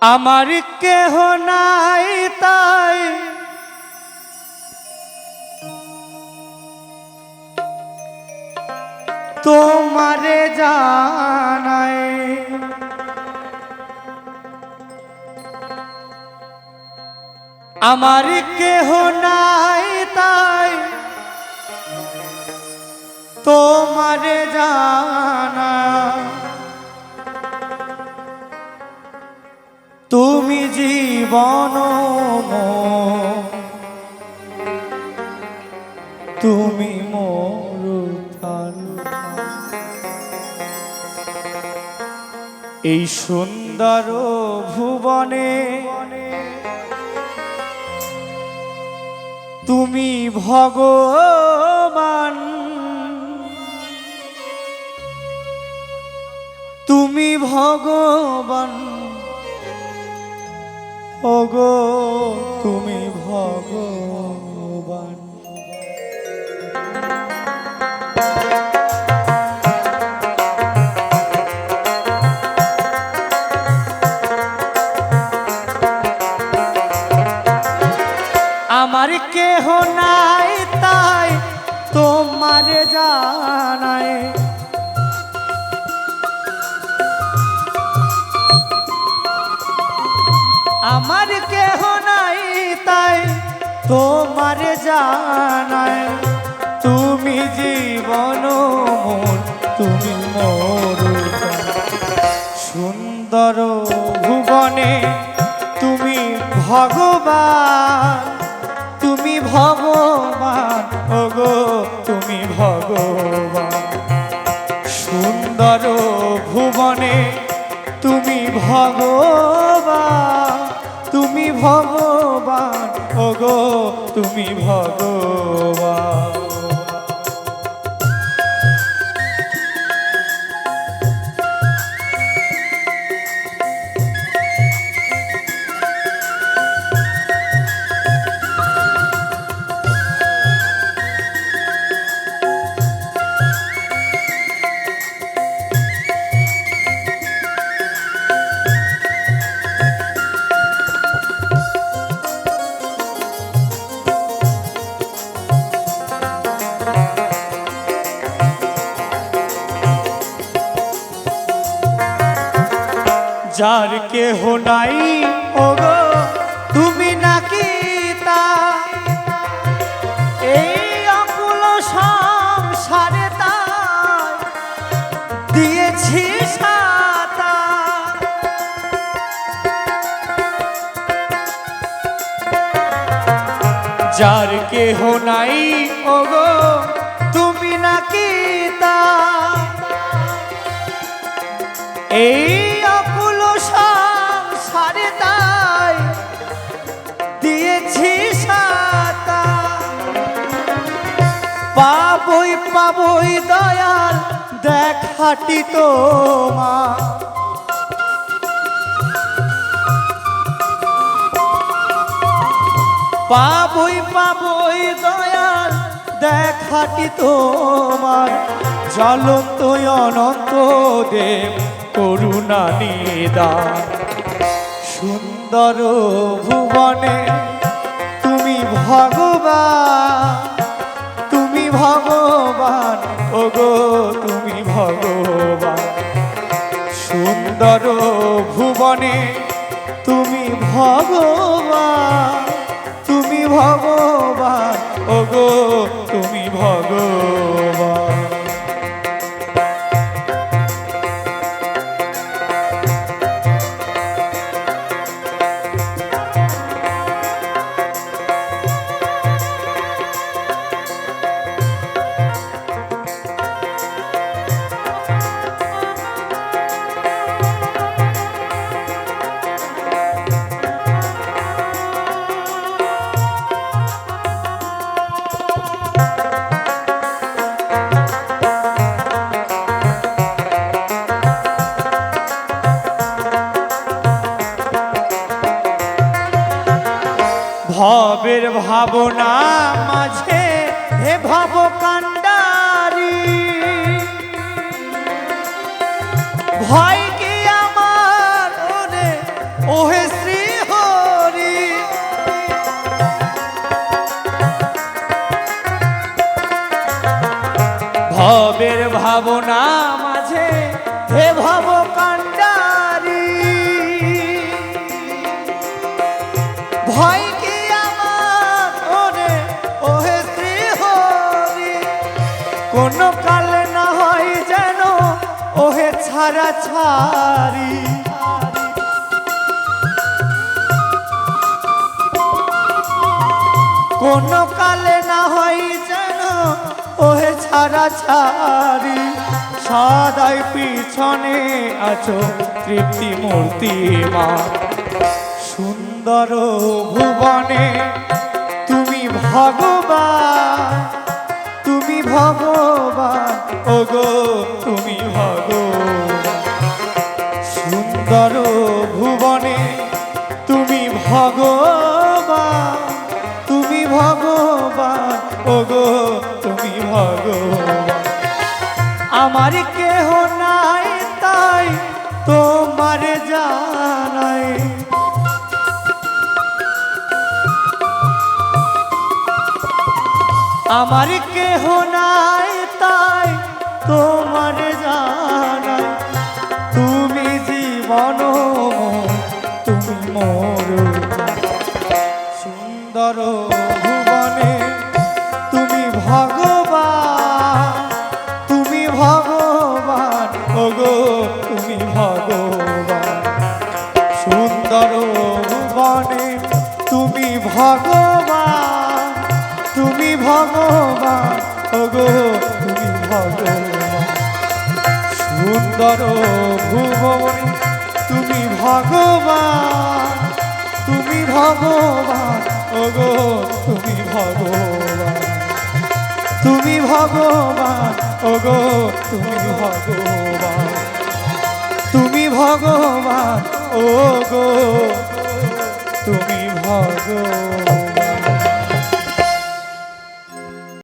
আমার কেহ নাই তাই। তোমারে জানাই। আমার কেহ নাই তাই। তোমারে জানা তুমি জীবন তুমি মোর এই সুন্দর ভুবনে তুমি ভগবান। তুমি ভগবান। ওগো তুমি ভগবান। আমার কেহ নাই তাই তোমার জানায় আমার কেহ নাই তাই তোমার জানায় তুমি জীবন মোর তুমি মোর সুন্দর ভুবনে তুমি ভগবান তুমি ভগবান, ওগো, তুমি ভগবান। সুন্দর ভুবনে তুমি ভগবান। ভগবান ওগো তুমি ভগবান। যার কেহ নাই, ওগো, তুমি নাকি তা এই অকুল সংসারে তাই, দিয়েছি সাতা। যার কেহ নাই, ওগো, তুমি নাকি তা এই পাবই দয়াল দেখাটি তোমা পাবই পাবই দয়াল দেখাটি তোমার। জ্বলন্ত অনন্ত দেব, করুণা নিদান। সুন্দর ভুবনে তুমি ভগবান তুমি ভগবান। ওগো তুমি ভগবান। সুন্দর ভুবনে তুমি ভগবান তুমি ভগবান ও গো তুমি ভগবান। ভাবনা মাঝে হে ভাব কান্ডারি ভয় কি আমার ওরে ওহে শ্রী হরি ভবের ভাবনা মাঝে হে ভাব কান্ডারি ভয় কোন কালে না হয় যেন ওহে ছাড়া ছাড়ি। কোন কালে না হয় যেন ওহে ছাড়া ছাড়ি। সদাই পিছনে আছো, তৃপ্তি মূর্তি মা। সুন্দর ভুবনে তুমি ভগবান। তুমি ভগবান, ওগো তুমি ভগবান। সুন্দর ভুবনে তুমি ভগবান তুমি ভগবান, ওগো তুমি ভগবান। আমার কেহ নাই তাই তোমার জানাই। আমার সুন্দর ভুবনে। তুমি ভগবান তুমি ভগবান, ওগো, তুমি ভগবান। সুন্দর ভুবনে তুমি ভগবান তুমি ভগবান, ওগো, তুমি ভগবান। সুন্দর ভুবনে তুমি ভগবান তুমি ভগবান ওগো তুমি ভগবান। তুমি ভগবান ওগো তুমি ভগবান। তুমি ভগবান ওগো তুমি ভগবান।